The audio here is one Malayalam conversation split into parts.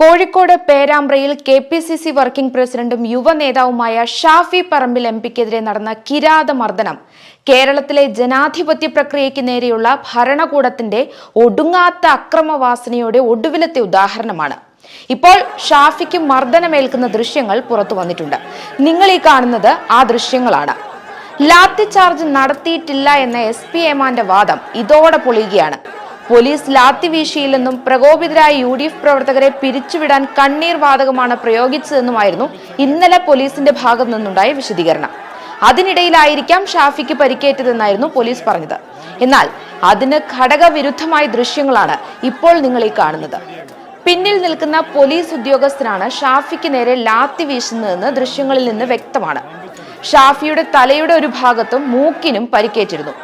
Kozhikode പേരാമ്പ്രയിൽ K P C C working പ്രസിഡന്റും യുവ നേതാവുമായ ഷാഫി പറമ്പിൽ എം പിക്കെതിരെ നടന്ന കിരാത മർദ്ദനം. കേരളത്തിലെ ജനാധിപത്യ പ്രക്രിയയ്ക്ക് നേരെയുള്ള ഭരണകൂടത്തിന്റെ ഒടുങ്ങാത്ത അക്രമവാസനയുടെ ഒടുവിലത്തെ ഉദാഹരണമാണ്. ഇപ്പോൾ ഷാഫിക്ക് മർദ്ദനമേൽക്കുന്ന ദൃശ്യങ്ങൾ പുറത്തു വന്നിട്ടുണ്ട്. നിങ്ങൾ ഈ കാണുന്നത് ആ ദൃശ്യങ്ങളാണ്. ലാത്തി ചാർജ് നടത്തിയിട്ടില്ല എന്ന എസ് പി എമാന്റെ വാദം ഇതോടെ പൊളിയുകയാണ്. പോലീസ് ലാത്തി വീശിയില്ലെന്നും പ്രകോപിതരായ യു ഡി എഫ് പ്രവർത്തകരെ പിരിച്ചുവിടാൻ കണ്ണീർ വാതകമാണ് പ്രയോഗിച്ചതെന്നുമായിരുന്നു ഇന്നലെ പോലീസിന്റെ ഭാഗത്തു നിന്നുണ്ടായ വിശദീകരണം. അതിനിടയിലായിരിക്കാം ഷാഫിക്ക് പരിക്കേറ്റതെന്നായിരുന്നു പോലീസ് പറഞ്ഞത്. എന്നാൽ അതിന് ഘടകവിരുദ്ധമായ ദൃശ്യങ്ങളാണ് ഇപ്പോൾ നിങ്ങൾ ഈ കാണുന്നത്. പിന്നിൽ നിൽക്കുന്ന പോലീസ് ഉദ്യോഗസ്ഥനാണ് ഷാഫിക്ക് നേരെ ലാത്തി വീശുന്നതെന്ന് ദൃശ്യങ്ങളിൽ നിന്ന് വ്യക്തമാണ്. ഷാഫിയുടെ തലയുടെ ഒരു ഭാഗത്തും മൂക്കിനും പരിക്കേറ്റിരുന്നു.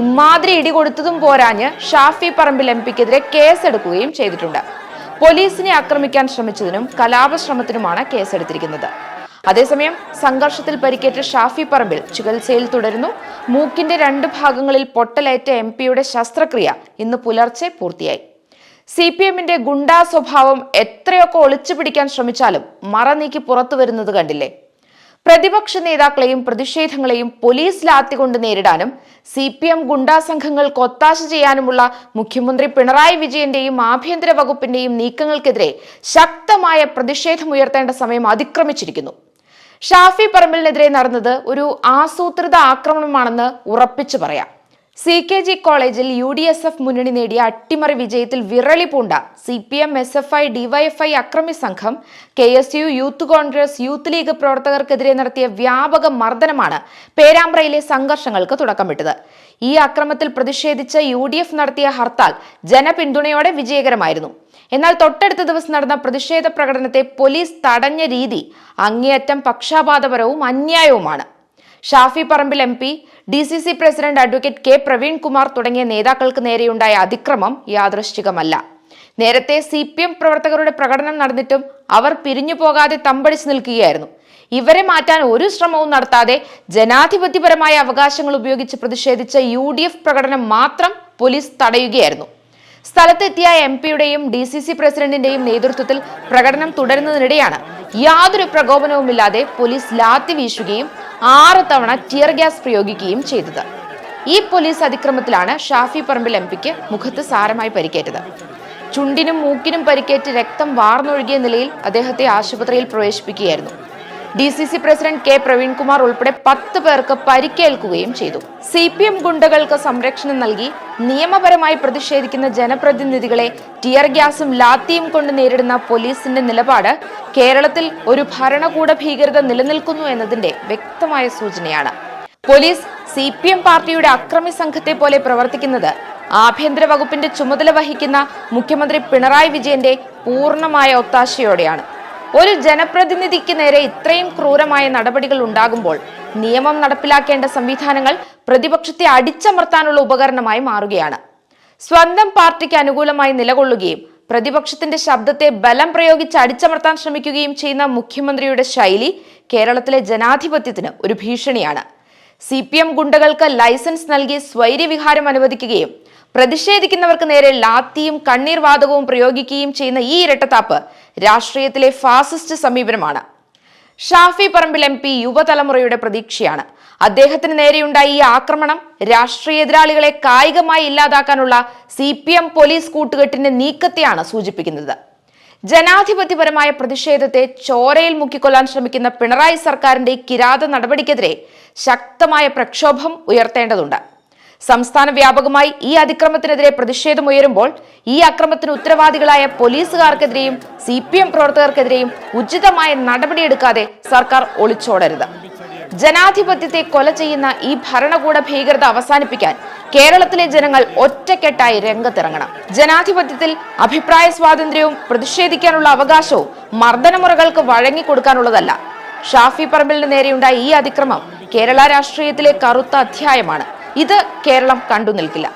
ഇമാതിരി ഇടി കൊടുത്തതും പോരാഞ്ഞ് ഷാഫി പറമ്പിൽ എം പിക്കെതിരെ കേസെടുക്കുകയും ചെയ്തിട്ടുണ്ട്. പോലീസിനെ ആക്രമിക്കാൻ ശ്രമിച്ചതിനും കലാപശ്രമത്തിനുമാണ് കേസെടുത്തിരിക്കുന്നത്. അതേസമയം സംഘർഷത്തിൽ പരിക്കേറ്റ ഷാഫി പറമ്പിൽ ചികിത്സയിൽ തുടരുന്നു. മൂക്കിന്റെ രണ്ട് ഭാഗങ്ങളിൽ പൊട്ടലേറ്റ എം പിയുടെ ശസ്ത്രക്രിയ ഇന്ന് പുലർച്ചെ പൂർത്തിയായി. സി പി എമ്മിന്റെ ഗുണ്ടാ സ്വഭാവം എത്രയൊക്കെ ഒളിച്ചു പിടിക്കാൻ ശ്രമിച്ചാലും മറ നീക്കി പുറത്തു വരുന്നത് കണ്ടില്ലേ? പ്രതിപക്ഷ നേതാക്കളെയും പ്രതിഷേധങ്ങളെയും പോലീസ് ലാത്തികൊണ്ട് നേരിടാനും സി പി എം ഗുണ്ടാ സംഘങ്ങൾക്ക് ഒത്താശ ചെയ്യാനുമുള്ള മുഖ്യമന്ത്രി പിണറായി വിജയന്റെയും ആഭ്യന്തര വകുപ്പിന്റെയും നീക്കങ്ങൾക്കെതിരെ ശക്തമായ പ്രതിഷേധമുയർത്തേണ്ട സമയം അതിക്രമിച്ചിരിക്കുന്നു. ഷാഫി പറമ്പലിനെതിരെ നടന്നത് ഒരു ആസൂത്രിത ആക്രമണമാണെന്ന് ഉറപ്പിച്ചു പറയാം. സി കെ ജി കോളേജിൽ യു ഡി എസ് എഫ് മുന്നണി നേടിയ അട്ടിമറി വിജയത്തിൽ വിറളി പൂണ്ട C P M S F I DYFI അക്രമി സംഘം K S U youth Congress youth League പ്രവർത്തകർക്കെതിരെ നടത്തിയ വ്യാപക മർദ്ദനമാണ് പേരാമ്പ്രയിലെ സംഘർഷങ്ങൾക്ക് തുടക്കമിട്ടത്. ഈ അക്രമത്തിൽ പ്രതിഷേധിച്ച യു ഡി എഫ് നടത്തിയ ഹർത്താൽ ജനപിന്തുണയോടെ വിജയകരമായിരുന്നു. എന്നാൽ തൊട്ടടുത്ത ദിവസം നടന്ന പ്രതിഷേധ പ്രകടനത്തെ പോലീസ് തടഞ്ഞ രീതി അങ്ങേയറ്റം പക്ഷപാതപരവും അന്യായവുമാണ്. Shafi Parambil M P D C C president advocate K Praveen Kumar തുടങ്ങിയ നേതാക്കൾക്ക് നേരെയുണ്ടായ അതിക്രമം യാദൃശ്ചികമല്ല. നേരത്തെ സി പി എം പ്രവർത്തകരുടെ പ്രകടനം നടന്നിട്ടും അവർ പിരിഞ്ഞു പോകാതെ തമ്പടിച്ചു നിൽക്കുകയായിരുന്നു. ഇവരെ മാറ്റാൻ ഒരു ശ്രമവും നടത്താതെ ജനാധിപത്യപരമായ അവകാശങ്ങൾ ഉപയോഗിച്ച് പ്രതിഷേധിച്ച യു ഡി എഫ് പ്രകടനം മാത്രം പോലീസ് തടയുകയായിരുന്നു. സ്ഥലത്തെത്തിയ എം പിയുടെയും ഡി സി സി പ്രസിഡന്റിന്റെയും നേതൃത്വത്തിൽ പ്രകടനം തുടരുന്നതിനിടെയാണ് യാതൊരു പ്രകോപനവുമില്ലാതെ പോലീസ് ലാത്തി വീശുകയും ആറ് തവണ ടിയർ ഗ്യാസ് പ്രയോഗിക്കുകയും ചെയ്തത്. ഈ പോലീസ് അതിക്രമത്തിലാണ് ഷാഫി പറമ്പിൽ എം പിക്ക് മുഖത്ത് സാരമായി പരിക്കേറ്റത്. ചുണ്ടിനും മൂക്കിനും പരിക്കേറ്റ് രക്തം വാർന്നൊഴുകിയ നിലയിൽ അദ്ദേഹത്തെ ആശുപത്രിയിൽ പ്രവേശിപ്പിക്കുകയായിരുന്നു. D C C president K Praveenkumar ഉൾപ്പെടെ പത്ത് പേർക്ക് പരിക്കേൽക്കുകയും ചെയ്തു. സി പി എം ഗുണ്ടകൾക്ക് സംരക്ഷണം നൽകി നിയമപരമായി പ്രതിഷേധിക്കുന്ന ജനപ്രതിനിധികളെ ടിയർ ഗ്യാസും ലാത്തിയും കൊണ്ട് നേരിടുന്ന പോലീസിന്റെ നിലപാട് കേരളത്തിൽ ഒരു ഭരണകൂട ഭീകരത നിലനിൽക്കുന്നു എന്നതിന്റെ വ്യക്തമായ സൂചനയാണ്. പോലീസ് സി പി എം പാർട്ടിയുടെ അക്രമി സംഘത്തെ പോലെ പ്രവർത്തിക്കുന്നത് ആഭ്യന്തര വകുപ്പിന്റെ ചുമതല വഹിക്കുന്ന മുഖ്യമന്ത്രി പിണറായി വിജയന്റെ പൂർണമായ ഒത്താശയോടെയാണ്. ഒരു ജനപ്രതിനിധിക്ക് നേരെ ഇത്രയും ക്രൂരമായ നടപടികൾ ഉണ്ടാകുമ്പോൾ നിയമം നടപ്പിലാക്കേണ്ട സംവിധാനങ്ങൾ പ്രതിപക്ഷത്തെ അടിച്ചമർത്താനുള്ള ഉപകരണമായി മാറുകയാണ്. സ്വന്തം പാർട്ടിക്ക് അനുകൂലമായി നിലകൊള്ളുകയും പ്രതിപക്ഷത്തിന്റെ ശബ്ദത്തെ ബലം പ്രയോഗിച്ച് അടിച്ചമർത്താൻ ശ്രമിക്കുകയും ചെയ്യുന്ന മുഖ്യമന്ത്രിയുടെ ശൈലി കേരളത്തിലെ ജനാധിപത്യത്തിന് ഒരു ഭീഷണിയാണ്. സി പി എം ഗുണ്ടകൾക്ക് ലൈസൻസ് നൽകി സ്വൈര്യവിഹാരം അനുവദിക്കുകയും പ്രതിഷേധിക്കുന്നവർക്ക് നേരെ ലാത്തിയും കണ്ണീർ വാതകവും പ്രയോഗിക്കുകയും ചെയ്യുന്ന ഈ ഇരട്ടത്താപ്പ് രാഷ്ട്രീയത്തിലെ ഫാസിസ്റ്റ് സമീപനമാണ്. ഷാഫി പറമ്പിൽ എം പി യുവതലമുറയുടെ പ്രതീക്ഷയാണ്. അദ്ദേഹത്തിന് നേരെയുണ്ടായ ഈ ആക്രമണം രാഷ്ട്രീയ എതിരാളികളെ കായികമായി ഇല്ലാതാക്കാനുള്ള സി പി എം പോലീസ് കൂട്ടുകെട്ടിന്റെ നീക്കത്തെയാണ് സൂചിപ്പിക്കുന്നത്. ജനാധിപത്യപരമായ പ്രതിഷേധത്തെ ചോരയിൽ മുക്കിക്കൊല്ലാൻ ശ്രമിക്കുന്ന പിണറായി സർക്കാരിന്റെ കിരാത നടപടിക്കെതിരെ ശക്തമായ പ്രക്ഷോഭം ഉയർത്തേണ്ടതുണ്ട്. സംസ്ഥാന വ്യാപകമായി ഈ അതിക്രമത്തിനെതിരെ പ്രതിഷേധമുയരുമ്പോൾ ഈ അക്രമത്തിന് ഉത്തരവാദികളായ പോലീസുകാർക്കെതിരെയും സി പി എം പ്രവർത്തകർക്കെതിരെയും ഉചിതമായ നടപടിയെടുക്കാതെ സർക്കാർ ഒളിച്ചോടരുത്. ജനാധിപത്യത്തെ കൊല ചെയ്യുന്ന ഈ ഭരണകൂട ഭീകരത അവസാനിപ്പിക്കാൻ കേരളത്തിലെ ജനങ്ങൾ ഒറ്റക്കെട്ടായി രംഗത്തിറങ്ങണം. ജനാധിപത്യത്തിൽ അഭിപ്രായ സ്വാതന്ത്ര്യവും പ്രതിഷേധിക്കാനുള്ള അവകാശവും മർദ്ദനമുറകൾക്ക് വഴങ്ങിക്കൊടുക്കാനുള്ളതല്ല. ഷാഫി പറമ്പിലിന് നേരെയുണ്ടായ ഈ അതിക്രമം കേരള രാഷ്ട്രീയത്തിലെ കറുത്ത അധ്യായമാണ്. ഇത് കേരളം കണ്ടു നിൽക്കില്ല.